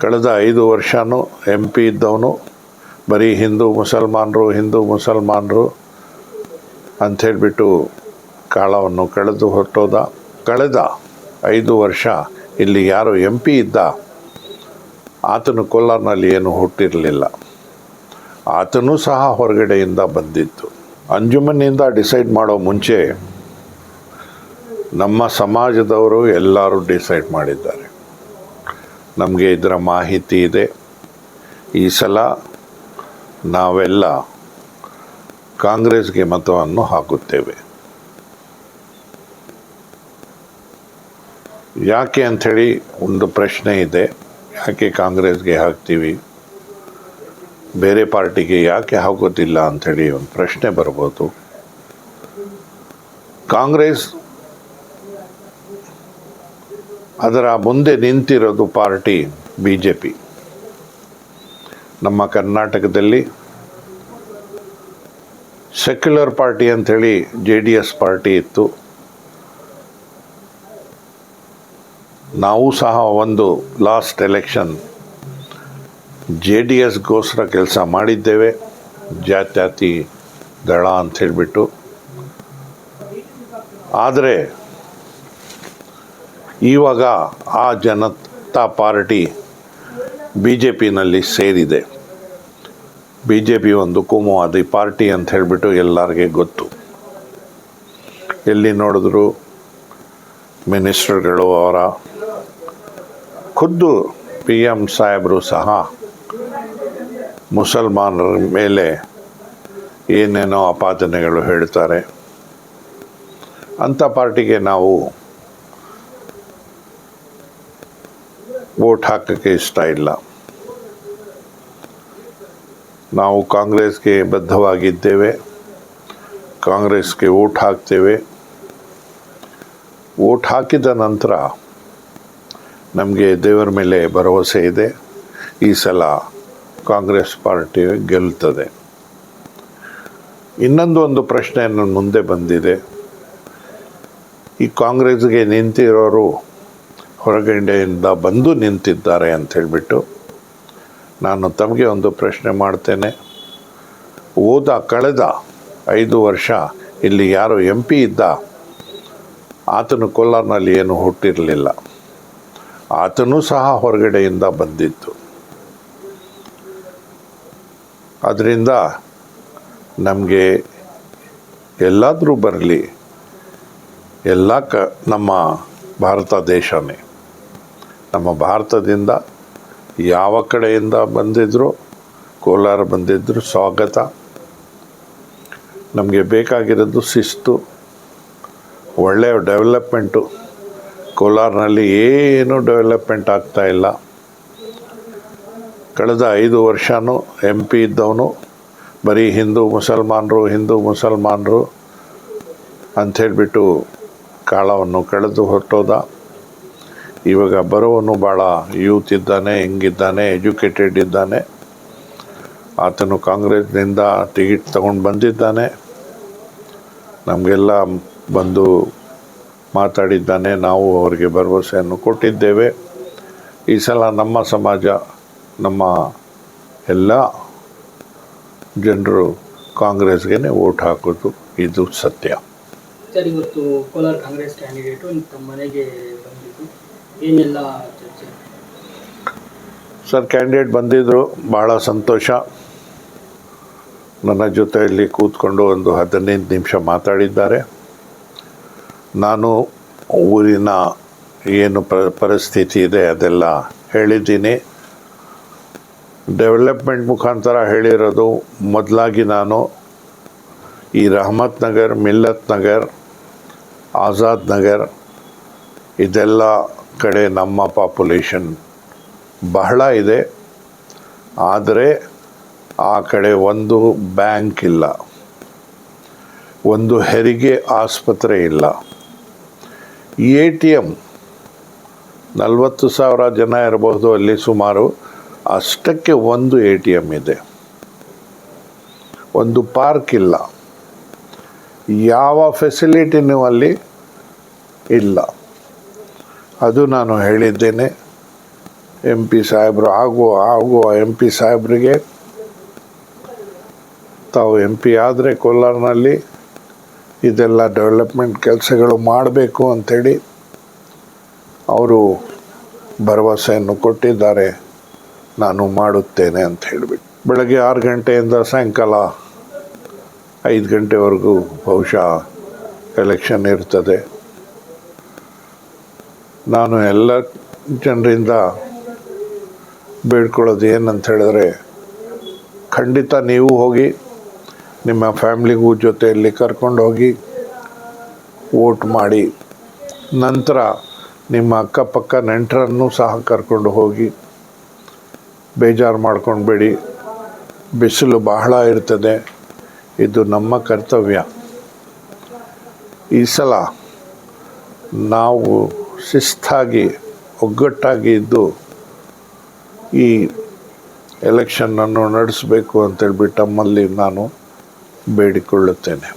ಕಳೆದ ಐದು ವರ್ಷನೂ ಎಂ ಪಿ ಇದ್ದವನು, ಬರೀ ಹಿಂದೂ ಮುಸಲ್ಮಾನರು ಹಿಂದೂ ಮುಸಲ್ಮಾನರು ಅಂಥೇಳ್ಬಿಟ್ಟು ಕಾಳವನ್ನು ಕಳೆದು ಹೊರಟೋದ. ಕಳೆದ ಐದು ವರ್ಷ ಇಲ್ಲಿ ಯಾರು ಎಂ ಪಿ ಇದ್ದ, ಆತನು ಕೋಲಾರ್ನಲ್ಲಿ ಏನು ಹುಟ್ಟಿರಲಿಲ್ಲ. ಆತನೂ ಸಹ ಹೊರಗಡೆಯಿಂದ ಬಂದಿತ್ತು. ಅಂಜುಮನ್ನಿಂದ ಡಿಸೈಡ್ ಮಾಡೋ ಮುಂಚೆ ನಮ್ಮ ಸಮಾಜದವರು ಎಲ್ಲರೂ ಡಿಸೈಡ್ ಮಾಡಿದ್ದಾರೆ. ನಮಗೆ ಇದರ ಮಾಹಿತಿ ಇದೆ. ಈ ಸಲ ನಾವೆಲ್ಲ ಕಾಂಗ್ರೆಸ್ಗೆ ಮತವನ್ನು ಹಾಕುತ್ತೇವೆ. ಯಾಕೆ ಅಂಥೇಳಿ ಒಂದು ಪ್ರಶ್ನೆ ಇದೆ. ಯಾಕೆ ಕಾಂಗ್ರೆಸ್ಗೆ ಹಾಕ್ತೀವಿ? ಬೇರೆ ಪಾರ್ಟಿಗೆ ಯಾಕೆ ಹಾಕೋದಿಲ್ಲ ಅಂಥೇಳಿ ಒಂದು ಪ್ರಶ್ನೆ ಬರ್ಬೋದು. ಕಾಂಗ್ರೆಸ್ ಅದರ ಮುಂದೆ ನಿಂತಿರೋದು ಪಾರ್ಟಿ ಬಿ ಜೆ ಪಿ ನಮ್ಮ ಕರ್ನಾಟಕದಲ್ಲಿ ಸೆಕ್ಯುಲರ್ ಪಾರ್ಟಿ ಅಂಥೇಳಿ ಜೆ ಡಿ ಎಸ್ ಪಾರ್ಟಿ ಇತ್ತು. ನಾವು ಸಹ ಒಂದು ಲಾಸ್ಟ್ ಎಲೆಕ್ಷನ್ ಜೆ ಡಿ ಎಸ್ಗೋಸ್ಕರ ಕೆಲಸ ಮಾಡಿದ್ದೇವೆ. ಜಾತ್ಯಾತಿ ದಳ ಅಂತ ಹೇಳಿಬಿಟ್ಟು ಆದರೆ ಇವಾಗ ಆ ಜನತಾ ಪಾರ್ಟಿ ಬಿ ಜೆ ಪಿನಲ್ಲಿ ಸೇರಿದೆ. ಬಿ ಜೆ ಪಿ ಒಂದು ಕೋಮುವಾದಿ ಪಾರ್ಟಿ ಅಂತ ಹೇಳಿಬಿಟ್ಟು ಎಲ್ಲರಿಗೆ ಗೊತ್ತು. ಎಲ್ಲಿ ನೋಡಿದ್ರು ಮಿನಿಸ್ಟರ್ಗಳು ಅವರ ಖುದ್ದು ಪಿ ಎಂ ಸಾಹೇಬರು ಸಹ ಮುಸಲ್ಮಾನರ ಮೇಲೆ ಏನೇನೋ ಆಪಾದನೆಗಳು ಹೇಳ್ತಾರೆ. ಅಂಥ ಪಾರ್ಟಿಗೆ ನಾವು ವೋಟ್ ಹಾಕೋಕ್ಕೆ ಇಷ್ಟ ಇಲ್ಲ. ನಾವು ಕಾಂಗ್ರೆಸ್ಗೆ ಬದ್ಧವಾಗಿದ್ದೇವೆ. ಕಾಂಗ್ರೆಸ್ಗೆ ವೋಟ್ ಹಾಕ್ತೇವೆ. ವೋಟ್ ಹಾಕಿದ ನಂತರ ನಮಗೆ ದೇವರ ಮೇಲೆ ಭರವಸೆ ಇದೆ. ಈ ಸಲ ಕಾಂಗ್ರೆಸ್ ಪಾರ್ಟಿ ಗೆಲ್ತದೆ. ಇನ್ನೊಂದು ಒಂದು ಪ್ರಶ್ನೆ ನನ್ನ ಮುಂದೆ ಬಂದಿದೆ. ಈ ಕಾಂಗ್ರೆಸ್ಗೆ ನಿಂತಿರೋರು ಹೊರಗಡೆಯಿಂದ ಬಂದು ನಿಂತಿದ್ದಾರೆ ಅಂತ ಹೇಳಿಬಿಟ್ಟು ನಾನು ತಮಗೆ ಒಂದು ಪ್ರಶ್ನೆ ಮಾಡ್ತೇನೆ. ಹೋದ ಕಳೆದ ಐದು ವರ್ಷ ಇಲ್ಲಿ ಯಾರು ಎಂ ಪಿ ಇದ್ದ, ಆತನು ಕೋಲಾರ್ನಲ್ಲಿ ಏನು ಹುಟ್ಟಿರಲಿಲ್ಲ. ಆತನೂ ಸಹ ಹೊರಗಡೆಯಿಂದ ಬಂದಿತ್ತು ಅದರಿಂದ ನಮಗೆ ಎಲ್ಲಾದರೂ ಬರಲಿ, ಎಲ್ಲ ಕ ನಮ್ಮ ಭಾರತ ದೇಶನೇ. ನಮ್ಮ ಭಾರತದಿಂದ ಯಾವ ಕಡೆಯಿಂದ ಬಂದಿದ್ದರೂ ಕೋಲಾರ ಬಂದಿದ್ದರೂ ಸ್ವಾಗತ. ನಮಗೆ ಬೇಕಾಗಿರೋದು ಶಿಸ್ತು, ಒಳ್ಳೆಯ ಡೆವಲಪ್ಮೆಂಟು. ಕೋಲಾರ್ನಲ್ಲಿ ಏನೂ ಡೆವಲಪ್ಮೆಂಟ್ ಆಗ್ತಾ ಇಲ್ಲ. ಕಳೆದ ಐದು ವರ್ಷನೂ ಎಂ ಪಿ ಇದ್ದವನು, ಬರೀ ಹಿಂದೂ ಮುಸಲ್ಮಾನರು ಹಿಂದೂ ಮುಸಲ್ಮಾನರು ಅಂಥೇಳ್ಬಿಟ್ಟು ಕಾಲವನ್ನು ಕಳೆದು ಹೊರಟೋದ ಇವಾಗ ಬರೋವನು ಭಾಳ ಯೂತ್ ಇದ್ದಾನೆ, ಹೆಂಗಿದ್ದಾನೆ, ಎಜುಕೇಟೆಡ್ ಇದ್ದಾನೆ. ಆತನು ಕಾಂಗ್ರೆಸ್ನಿಂದ ಟಿಕೆಟ್ ತಗೊಂಡು ಬಂದಿದ್ದಾನೆ. ನಮಗೆಲ್ಲ ಬಂದು ಮಾತಾಡಿದ್ದಾನೆ, ನಾವು ಅವರಿಗೆ ಭರವಸೆಯನ್ನು ಕೊಟ್ಟಿದ್ದೇವೆ. ಈ ಸಲ ನಮ್ಮ ಸಮಾಜ, ನಮ್ಮ ಎಲ್ಲ ಜನರು ಕಾಂಗ್ರೆಸ್ಗೆ ವೋಟ್ ಹಾಕೋದು ಇದು ಸತ್ಯ. ಸರ್, ಇವತ್ತು ಕೋಲಾರ ಕಾಂಗ್ರೆಸ್ ಕ್ಯಾಂಡಿಡೇಟು ತಮ್ಮ ಮನೆಗೆ ಏನೆಲ್ಲ ಸರ್, ಕ್ಯಾಂಡಿಡೇಟ್ ಬಂದಿದ್ದರು ಭಾಳ ಸಂತೋಷ. ನನ್ನ ಜೊತೆಯಲ್ಲಿ ಕೂತ್ಕೊಂಡು ಒಂದು ಹದಿನೈದು ನಿಮಿಷ ಮಾತಾಡಿದ್ದಾರೆ. ನಾನು ಊರಿನ ಏನು ಪ ಪರಿಸ್ಥಿತಿ ಇದೆ ಅದೆಲ್ಲ ಹೇಳಿದ್ದೀನಿ. ಡೆವಲಪ್ಮೆಂಟ್ ಮುಖಾಂತರ ಹೇಳಿರೋದು ಮೊದಲಾಗಿ ನಾನು ಈ ರಹಮತ್ ನಗರ್, ಮಿಲ್ಲತ್ ನಗರ್, ಆಜಾದ್ ನಗರ್, ಇದೆಲ್ಲ ಕಡೆ ನಮ್ಮ ಪಾಪ್ಯುಲೇಷನ್ ಬಹಳ ಇದೆ. ಆದರೆ ಆ ಕಡೆ ಒಂದು ಬ್ಯಾಂಕ್ ಇಲ್ಲ. ಒಂದು ಹೆರಿಗೆ ಆಸ್ಪತ್ರೆ ಇಲ್ಲ. ಎ ಟಿ ಎಂ ನಲವತ್ತು ಸಾವಿರ ಜನ ಇರಬಹುದು ಅಲ್ಲಿ ಸುಮಾರು, ಅಷ್ಟಕ್ಕೆ ಒಂದು ಎ ಟಿ ಎಂ ಇದೆ. ಒಂದು ಪಾರ್ಕ್ ಇಲ್ಲ. ಯಾವ ಫೆಸಿಲಿಟಿನೂ ಅಲ್ಲಿ ಇಲ್ಲ. ಅದು ನಾನು ಹೇಳಿದ್ದೇನೆ. ಎಂ ಪಿ ಸಾಹೇಬರು ಆಗುವ ಆಗುವ ಎಂ ಪಿ ಸಾಹೇಬರಿಗೆ. ತಾವು ಎಂ ಪಿ ಆದರೆ ಕೋಲಾರನಲ್ಲಿ ಇದೆಲ್ಲ ಡೆವಲಪ್ಮೆಂಟ್ ಕೆಲಸಗಳು ಮಾಡಬೇಕು ಅಂಥೇಳಿ ಅವರು ಭರವಸೆಯನ್ನು ಕೊಟ್ಟಿದ್ದಾರೆ. ನಾನು ಮಾಡುತ್ತೇನೆ ಅಂತ ಹೇಳಿಬಿಟ್ಟು. ಬೆಳಗ್ಗೆ ಆರು ಗಂಟೆಯಿಂದ ಸಾಯಂಕಾಲ ಐದು ಗಂಟೆವರೆಗೂ ಬಹುಶಃ ಎಲೆಕ್ಷನ್ ಇರ್ತದೆ. ನಾನು ಎಲ್ಲ ಜನರಿಂದ ಬೇಡ್ಕೊಳ್ಳೋದು ಏನಂತ ಹೇಳಿದ್ರೆ, ಖಂಡಿತ ನೀವು ಹೋಗಿ ನಿಮ್ಮ ಫ್ಯಾಮ್ಲಿಗೂ ಜೊತೆಯಲ್ಲಿ ಕರ್ಕೊಂಡು ಹೋಗಿ ವೋಟ್ ಮಾಡಿ, ನಂತರ ನಿಮ್ಮ ಅಕ್ಕಪಕ್ಕ ನೆಂಟರನ್ನು ಸಹ ಕರ್ಕೊಂಡು ಹೋಗಿ, ಬೇಜಾರು ಮಾಡ್ಕೊಂಡ್ಬೇಡಿ, ಬಿಸಿಲು ಬಹಳ ಇರ್ತದೆ, ಇದು ನಮ್ಮ ಕರ್ತವ್ಯ. ಈ ಸಲ ನಾವು ಶಿಸ್ತಾಗಿ ಒಗ್ಗಟ್ಟಾಗಿ ಇದ್ದು ಈ ಎಲೆಕ್ಷನ್ನನ್ನು ನಡೆಸಬೇಕು ಅಂತೇಳ್ಬಿಟ್ಟು ತಮ್ಮಲ್ಲಿ ನಾನು ಬೇಡಿಕೊಳ್ಳುತ್ತೇನೆ.